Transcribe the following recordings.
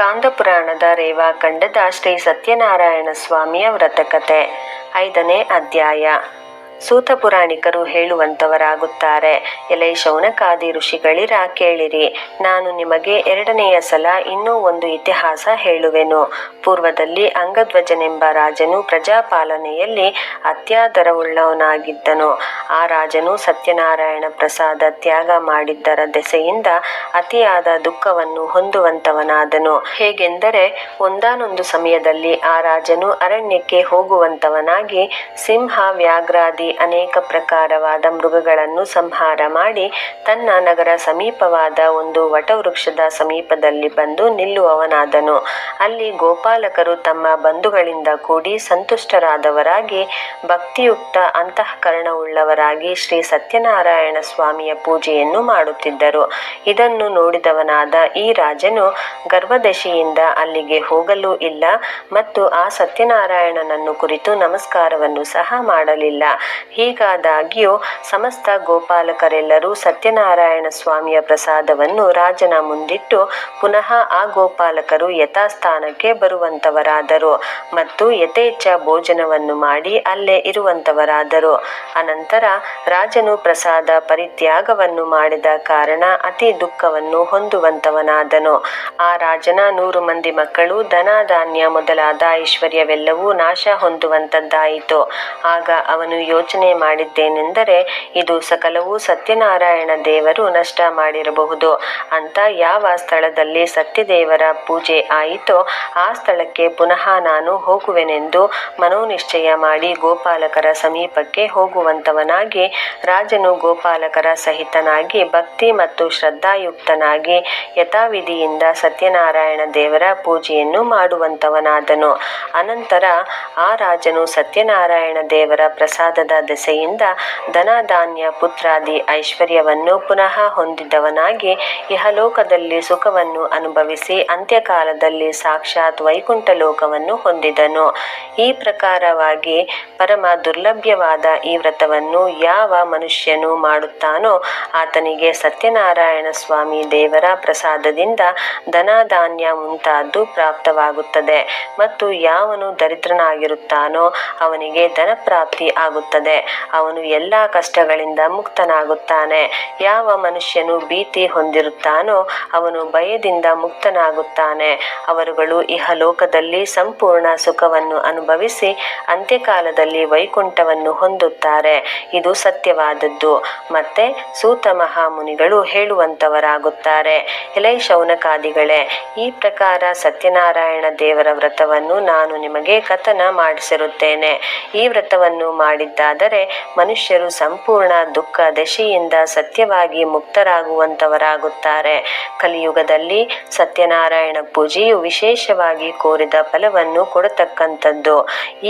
ಸ್ಕಾಂದಪುರಾಣದ ರೇವಾಖಂಡದ ಶ್ರೀ ಸತ್ಯನಾರಾಯಣ ಸ್ವಾಮಿಯ ವ್ರತಕತೆ. ಐದನೇ ಅಧ್ಯಾಯ. ಸೂತ ಪುರಾಣಿಕರು ಹೇಳುವಂತವರಾಗುತ್ತಾರೆ. ಎಲೆ ಶೌನಕಾದಿ ಋಷಿಗಳಿರ ಕೇಳಿರಿ. ನಾನು ನಿಮಗೆ ಎರಡನೆಯ ಸಲ ಇನ್ನೂ ಒಂದು ಇತಿಹಾಸ ಹೇಳುವೆನು. ಪೂರ್ವದಲ್ಲಿ ಅಂಗಧ್ವಜನೆಂಬ ರಾಜನು ಪ್ರಜಾಪಾಲನೆಯಲ್ಲಿ ಅತ್ಯಾದರವುಳ್ಳವನಾಗಿದ್ದನು. ಆ ರಾಜನು ಸತ್ಯನಾರಾಯಣ ಪ್ರಸಾದ ತ್ಯಾಗ ಮಾಡಿದ್ದರ ದೆಸೆಯಿಂದ ಅತಿಯಾದ ದುಃಖವನ್ನು ಹೊಂದುವಂತವನಾದನು. ಹೇಗೆಂದರೆ, ಒಂದಾನೊಂದು ಸಮಯದಲ್ಲಿ ಆ ರಾಜನು ಅರಣ್ಯಕ್ಕೆ ಹೋಗುವಂತವನಾಗಿ ಸಿಂಹ ವ್ಯಾಘ್ರಾದಿ ಅನೇಕ ಪ್ರಕಾರವಾದ ಮೃಗಗಳನ್ನು ಸಂಹಾರ ಮಾಡಿ ತನ್ನ ನಗರ ಸಮೀಪವಾದ ಒಂದು ವಟವೃಕ್ಷದ ಸಮೀಪದಲ್ಲಿ ಬಂದು ನಿಲ್ಲುವವನಾದನು. ಅಲ್ಲಿ ಗೋಪಾಲಕರು ತಮ್ಮ ಬಂಧುಗಳಿಂದ ಕೂಡಿ ಸಂತುಷ್ಟರಾದವರಾಗಿ, ಭಕ್ತಿಯುಕ್ತ ಅಂತಃಕರಣವುಳ್ಳವರಾಗಿ ಶ್ರೀ ಸತ್ಯನಾರಾಯಣ ಸ್ವಾಮಿಯ ಪೂಜೆಯನ್ನು ಮಾಡುತ್ತಿದ್ದರು. ಇದನ್ನು ನೋಡಿದವನಾದ ಈ ರಾಜನು ಗರ್ಭದಶಿಯಿಂದ ಅಲ್ಲಿಗೆ ಹೋಗಲೂ ಇಲ್ಲ ಮತ್ತು ಆ ಸತ್ಯನಾರಾಯಣನನ್ನು ಕುರಿತು ನಮಸ್ಕಾರವನ್ನು ಸಹ ಮಾಡಲಿಲ್ಲ. ಹೀಗಾದಾಗ್ಯೂ ಸಮಸ್ತ ಗೋಪಾಲಕರೆಲ್ಲರೂ ಸತ್ಯನಾರಾಯಣ ಸ್ವಾಮಿಯ ಪ್ರಸಾದವನ್ನು ರಾಜನ ಮುಂದಿಟ್ಟು ಪುನಃ ಆ ಗೋಪಾಲಕರು ಯಥಾಸ್ಥಾನಕ್ಕೆ ಬರುವಂತವರಾದರು ಮತ್ತು ಯಥೇಚ್ಛ ಭೋಜನವನ್ನು ಮಾಡಿ ಅಲ್ಲೇ ಇರುವಂತವರಾದರು. ಅನಂತರ ರಾಜನು ಪ್ರಸಾದ ಪರಿತ್ಯಾಗವನ್ನು ಮಾಡಿದ ಕಾರಣ ಅತಿ ದುಃಖವನ್ನು ಹೊಂದುವಂತವನಾದನು. ಆ ರಾಜನ ನೂರು ಮಂದಿ ಮಕ್ಕಳು ಧನ ಧಾನ್ಯ ಮೊದಲಾದ ಐಶ್ವರ್ಯವೆಲ್ಲವೂ ನಾಶ ಹೊಂದುವಂತದ್ದಾಯಿತು. ಆಗ ಅವನು ಯೋಚನೆ ಮಾಡಿದ್ದೇನೆಂದರೆ, ಇದು ಸಕಲವೂ ಸತ್ಯನಾರಾಯಣ ದೇವರು ನಷ್ಟ ಮಾಡಿರಬಹುದು. ಅಂತ ಯಾವ ಸ್ಥಳದಲ್ಲಿ ಸತ್ಯದೇವರ ಪೂಜೆ ಆಯಿತೋ, ಆ ಸ್ಥಳಕ್ಕೆ ಪುನಃ ನಾನು ಹೋಗುವೆನೆಂದು ಮನೋನಿಶ್ಚಯ ಮಾಡಿ ಗೋಪಾಲಕರ ಸಮೀಪಕ್ಕೆ ಹೋಗುವಂತವನಾಗಿ, ರಾಜನು ಗೋಪಾಲಕರ ಸಹಿತನಾಗಿ, ಭಕ್ತಿ ಮತ್ತು ಶ್ರದ್ಧಾಯುಕ್ತನಾಗಿ, ಯಥಾವಿಧಿಯಿಂದ ಸತ್ಯನಾರಾಯಣ ದೇವರ ಪೂಜೆಯನ್ನು ಮಾಡುವಂತವನಾದನು. ಅನಂತರ ಆ ರಾಜನು ಸತ್ಯನಾರಾಯಣ ದೇವರ ಪ್ರಸಾದದ ದೆಸೆಯಿಂದ ಧನಧಾನ್ಯ ಪುತ್ರಾದಿ ಐಶ್ವರ್ಯವನ್ನು ಪುನಃ ಹೊಂದಿದವನಾಗಿ ಇಹಲೋಕದಲ್ಲಿ ಸುಖವನ್ನು ಅನುಭವಿಸಿ ಅಂತ್ಯಕಾಲದಲ್ಲಿ ಸಾಕ್ಷಾತ್ ವೈಕುಂಠ ಲೋಕವನ್ನು ಹೊಂದಿದನು. ಈ ಪ್ರಕಾರವಾಗಿ ಪರಮ ದುರ್ಲಭ್ಯವಾದ ಈ ವ್ರತವನ್ನು ಯಾವ ಮನುಷ್ಯನು ಮಾಡುತ್ತಾನೋ ಆತನಿಗೆ ಸತ್ಯನಾರಾಯಣ ಸ್ವಾಮಿ ದೇವರ ಪ್ರಸಾದದಿಂದ ಧನ ಧಾನ್ಯ ಮುಂತಾದ್ದು ಪ್ರಾಪ್ತವಾಗುತ್ತದೆ ಮತ್ತು ಯಾವನು ದರಿದ್ರನಾಗಿರುತ್ತಾನೋ ಅವನಿಗೆ ಧನ ಪ್ರಾಪ್ತಿ ಆಗುತ್ತದೆ ಅವನು ಎಲ್ಲ ಕಷ್ಟಗಳಿಂದ ಮುಕ್ತನಾಗುತ್ತಾನೆ. ಯಾವ ಮನುಷ್ಯನು ಭೀತಿ ಹೊಂದಿರುತ್ತಾನೋ ಅವನು ಭಯದಿಂದ ಮುಕ್ತನಾಗುತ್ತಾನೆ. ಅವರುಗಳು ಇಹಲೋಕದಲ್ಲಿ ಸಂಪೂರ್ಣ ಸುಖವನ್ನು ಅನುಭವಿಸಿ ಅಂತ್ಯಕಾಲದಲ್ಲಿ ವೈಕುಂಠವನ್ನು ಹೊಂದುತ್ತಾರೆ. ಇದು ಸತ್ಯವಾದದ್ದು. ಮತ್ತೆ ಸೂತ ಮಹಾಮುನಿಗಳು ಹೇಳುವಂತವರಾಗುತ್ತಾರೆ. ಎಲೈ ಶೌನಕಾದಿಗಳೇ, ಈ ಪ್ರಕಾರ ಸತ್ಯನಾರಾಯಣ ದೇವರ ವ್ರತವನ್ನು ನಾನು ನಿಮಗೆ ಕಥನ ಮಾಡಿಸಿರುತ್ತೇನೆ. ಈ ವ್ರತವನ್ನು ಮಾಡಿದ್ದಾದರೆ ಮನುಷ್ಯರು ಸಂಪೂರ್ಣ ದುಃಖ ದಶೆಯಿಂದ ಸತ್ಯವಾಗಿ ಮುಕ್ತರಾಗುವಂತವರಾಗುತ್ತಾರೆ. ಕಲಿಯುಗದಲ್ಲಿ ಸತ್ಯನಾರಾಯಣ ಪೂಜೆಯು ವಿಶೇಷವಾಗಿ ಕೋರಿದ ಫಲವನ್ನು ಕೊಡತಕ್ಕಂಥದ್ದು.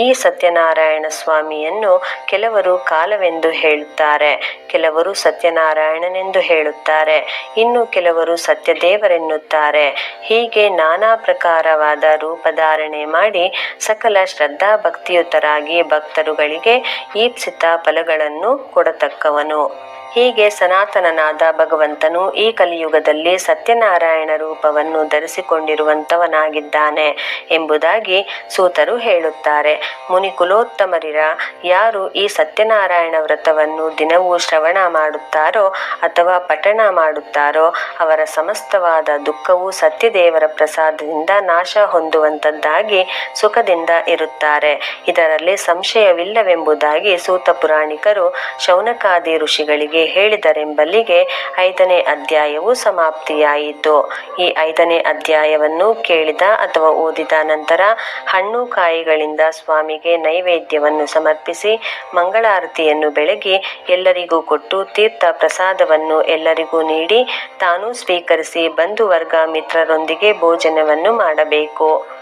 ಈ ಸತ್ಯನಾರಾಯಣ ಸ್ವಾಮಿಯನ್ನು ಕೆಲವರು ಕಾಲವೆಂದು ಹೇಳುತ್ತಾರೆ, ಕೆಲವರು ಸತ್ಯನಾರಾಯಣನೆಂದು ಹೇಳುತ್ತಾರೆ, ಇನ್ನು ಕೆಲವರು ಸತ್ಯದೇವರೆನ್ನುತ್ತಾರೆ. ಹೀಗೆ ನಾನಾ ಪ್ರಕಾರವಾದ ರೂಪಧಾರಣೆ ಮಾಡಿ ಸಕಲ ಶ್ರದ್ಧಾ ಭಕ್ತಿಯುತರಾಗಿ ಭಕ್ತರುಗಳಿಗೆ ಈಪ್ಸಿತ ಫಲಗಳನ್ನು ಕೊಡತಕ್ಕವನು. ಹೀಗೆ ಸನಾತನನಾದ ಭಗವಂತನು ಈ ಕಲಿಯುಗದಲ್ಲಿ ಸತ್ಯನಾರಾಯಣ ರೂಪವನ್ನು ಧರಿಸಿಕೊಂಡಿರುವಂತವನಾಗಿದ್ದಾನೆ ಎಂಬುದಾಗಿ ಸೂತರು ಹೇಳುತ್ತಾರೆ. ಮುನಿಕುಲೋತ್ತಮರಿರ ಯಾರು ಈ ಸತ್ಯನಾರಾಯಣ ವ್ರತವನ್ನು ದಿನವೂ ಶ್ರವಣ ಮಾಡುತ್ತಾರೋ ಅಥವಾ ಪಠಣ ಮಾಡುತ್ತಾರೋ, ಅವರ ಸಮಸ್ತವಾದ ದುಃಖವು ಸತ್ಯದೇವರ ಪ್ರಸಾದದಿಂದ ನಾಶ ಹೊಂದುವಂತದ್ದಾಗಿ ಸುಖದಿಂದ ಇರುತ್ತಾರೆ. ಇದರಲ್ಲಿ ಸಂಶಯವಿಲ್ಲವೆಂಬುದಾಗಿ ಸೂತ ಪುರಾಣಿಕರು ಶೌನಕಾದಿ ಋಷಿಗಳಿಗೆ ಹೇಳಿದರೆಂಬಲ್ಲಿಗೆ ಐದನೇ ಅಧ್ಯಾಯವು ಸಮಾಪ್ತಿಯಾಯಿತು. ಈ ಐದನೇ ಅಧ್ಯಾಯವನ್ನು ಕೇಳಿದ ಅಥವಾ ಓದಿದ ನಂತರ ಹಣ್ಣು ಕಾಯಿಗಳಿಂದ ಸ್ವಾಮಿಗೆ ನೈವೇದ್ಯವನ್ನು ಸಮರ್ಪಿಸಿ ಮಂಗಳಾರತಿಯನ್ನು ಬೆಳಗ್ಗೆ ಎಲ್ಲರಿಗೂ ಕೊಟ್ಟು ತೀರ್ಥ ಪ್ರಸಾದವನ್ನು ಎಲ್ಲರಿಗೂ ನೀಡಿ ತಾನೂ ಸ್ವೀಕರಿಸಿ ಬಂಧು ವರ್ಗ ಮಿತ್ರರೊಂದಿಗೆ ಭೋಜನವನ್ನು ಮಾಡಬೇಕು.